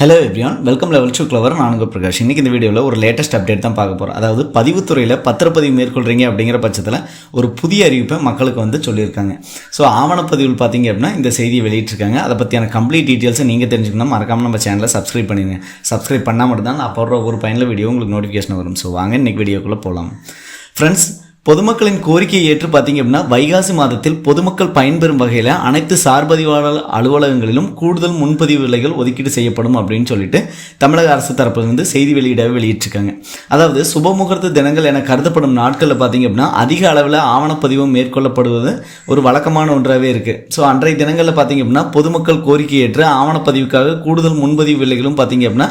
Hello everyone welcome level two clever நானுங்க பிரகாஷ். இன்றைக்கி இந்த வீடியோவில் ஒரு லேட்டஸ்ட் அப்டேட் தான் பார்க்க போகிறோம் அதாவது பதிவுத்துறையில் பத்திரப்பதிவு மேற்கொள்கிறீங்க அப்படிங்கிற பட்சத்தில் ஒரு புதிய அறிவிப்பை மக்களுக்கு வந்து சொல்லியிருக்காங்க. ஸோ ஆவணப்பதிவில் பார்த்தீங்க அப்படின்னா இந்த செய்தியை வெளியிட்டிருக்காங்க. அதை பற்றியான கம்ப்ளீட் டீட்டெயில்ஸை நீங்கள் தெரிஞ்சுக்கணும் மறக்காமல் நம்ம சேனலை சப்ஸ்கிரைப் பண்ணிடுங்க சப்ஸ்கிரைப் பண்ணால் மட்டும் தான் நான் போடுற ஒரு பயனில் வீடியோ உங்களுக்கு நோட்டிஃபிகேஷன் வரும். ஸோ வாங்க இன்றைக்கி வீடியோக்குள்ளே போகலாம் ஃப்ரெண்ட்ஸ் பொதுமக்களின் கோரிக்கையை ஏற்று பார்த்தீங்க அப்படின்னா வைகாசி மாதத்தில் பொதுமக்கள் பயன்பெறும் வகையில் அனைத்து சார்பதிவாளர் அலுவலகங்களிலும் கூடுதல் முன்பதிவு விலைகள் ஒதுக்கீடு செய்யப்படும் அப்படின்னு சொல்லிட்டு தமிழக அரசு தரப்பிலிருந்து செய்தி வெளியிடவே வெளியிட்டிருக்காங்க. அதாவது சுபமுகூர்த்த தினங்கள் என கருதப்படும் நாட்களில் பார்த்தீங்க அப்படின்னா அதிக அளவில் ஆவணப்பதிவு மேற்கொள்ளப்படுவது ஒரு வழக்கமான ஒன்றாகவே இருக்குது ஸோ அன்றைய தினங்களில் பார்த்தீங்க அப்படின்னா பொதுமக்கள் கோரிக்கை ஏற்று ஆவணப்பதிவுக்காக கூடுதல் முன்பதிவு விலைகளும் பார்த்தீங்க அப்படின்னா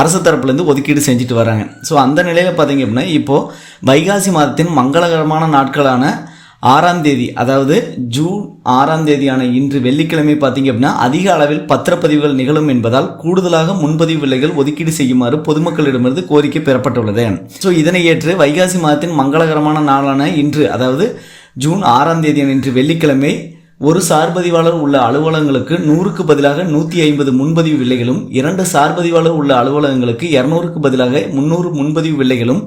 அரசு தரப்புலேருந்து ஒதுக்கீடு செஞ்சுட்டு வராங்க. ஸோ அந்த நிலையில் பார்த்தீங்க அப்படின்னா இப்போது வைகாசி மாதத்தின் மங்கள உற்சாகமான நாட்களான ஆறாம் தேதி அதாவது ஜூன் ஆறாம் தேதியான இன்று வெள்ளிக்கிழமை பார்த்தீங்க அப்படின்னா அதிக அளவில் பத்திரப்பதிவுகள் நிகழும் என்பதால் கூடுதலாக முன்பதிவு விலைகள் ஒதுக்கீடு செய்யுமாறு பொதுமக்களிடமிருந்து கோரிக்கை பெறப்பட்டுள்ளது. ஸோ இதனை ஏற்று வைகாசி மாதத்தின் மங்களகரமான நாளான இன்று அதாவது ஜூன் ஆறாம் தேதியான இன்று வெள்ளிக்கிழமை ஒரு சார்பதிவாளர் உள்ள அலுவலகங்களுக்கு நூறுக்கு பதிலாக நூற்றி ஐம்பது முன்பதிவு விலைகளும் இரண்டு சார்பதிவாளர் உள்ள அலுவலகங்களுக்கு இரநூறுக்கு பதிலாக முந்நூறு முன்பதிவு விலைகளும்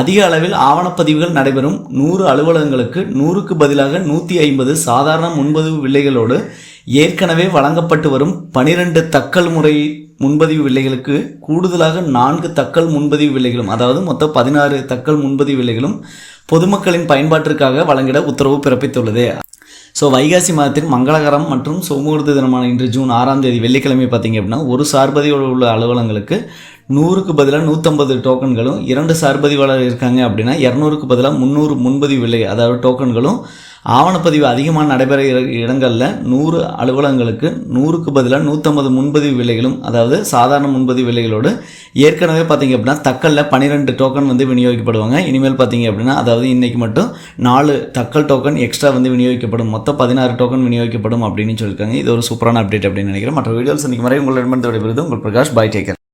அதிக அளவில் ஆவணப்பதிவுகள் நடைபெறும். நூறு அலுவலகங்களுக்கு நூறுக்கு பதிலாக நூற்றி ஐம்பது சாதாரண முன்பதிவு விலைகளோடு ஏற்கனவே வழங்கப்பட்டு வரும் பனிரெண்டு தக்கல் முறை முன்பதிவு விலைகளுக்கு கூடுதலாக நான்கு தக்கல் முன்பதிவு விலைகளும் அதாவது மொத்தம் பதினாறு தக்கல் முன்பதிவு விலைகளும் பொதுமக்களின் பயன்பாட்டிற்காக வழங்கிட உத்தரவு பிறப்பித்துள்ளது. ஸோ வைகாசி மாதத்தின் மங்களகரம் மற்றும் சோமூர்த்த தினமான இன்று ஜூன் ஆறாம் தேதி வெள்ளிக்கிழமை பார்த்தீங்க அப்படின்னா ஒரு சார்பதியோடு உள்ள அலுவலங்களுக்கு நூறுக்கு பதிலாக நூற்றம்பது டோக்கன்களும் இரண்டு சார்பதிவாளர் இருக்காங்க அப்படின்னா இரநூறுக்கு பதிலாக முந்நூறு முன்பதிவு விலை அதாவது டோக்கன்களும் ஆவணப்பதிவு அதிகமாக நடைபெற இட- இடங்களில் நூறு அலுவலகங்களுக்கு நூறுக்கு பதிலாக நூற்றம்பது முன்பதிவு விலைகளும் அதாவது சாதாரண முன்பதிவு விலைகளோடு ஏற்கனவே பார்த்தீங்க அப்படின்னா தக்கலில் பன்னிரெண்டு டோக்கன் வந்து விநியோகிக்கப்படுவாங்க. இனிமேல் பார்த்தீங்க அப்படின்னா அதாவது இன்றைக்கி மட்டும் நாலு தக்கல் டோக்கன் எக்ஸ்ட்ரா வந்து விநியோகிக்கப்படும். மொத்தம் பதினாறு டோக்கன் விநியோகிக்கப்படும் அப்படின்னு சொல்லியிருக்காங்க. இது ஒரு சூப்பரான அப்டேட் அப்படின்னு நினைக்கிறேன். மற்ற வீடியோஸ் இன்றைக்கி வரை உங்களிடமிருந்து விடைபெறுது உங்கள் பிரகாஷ் பாய் டேக்கர்.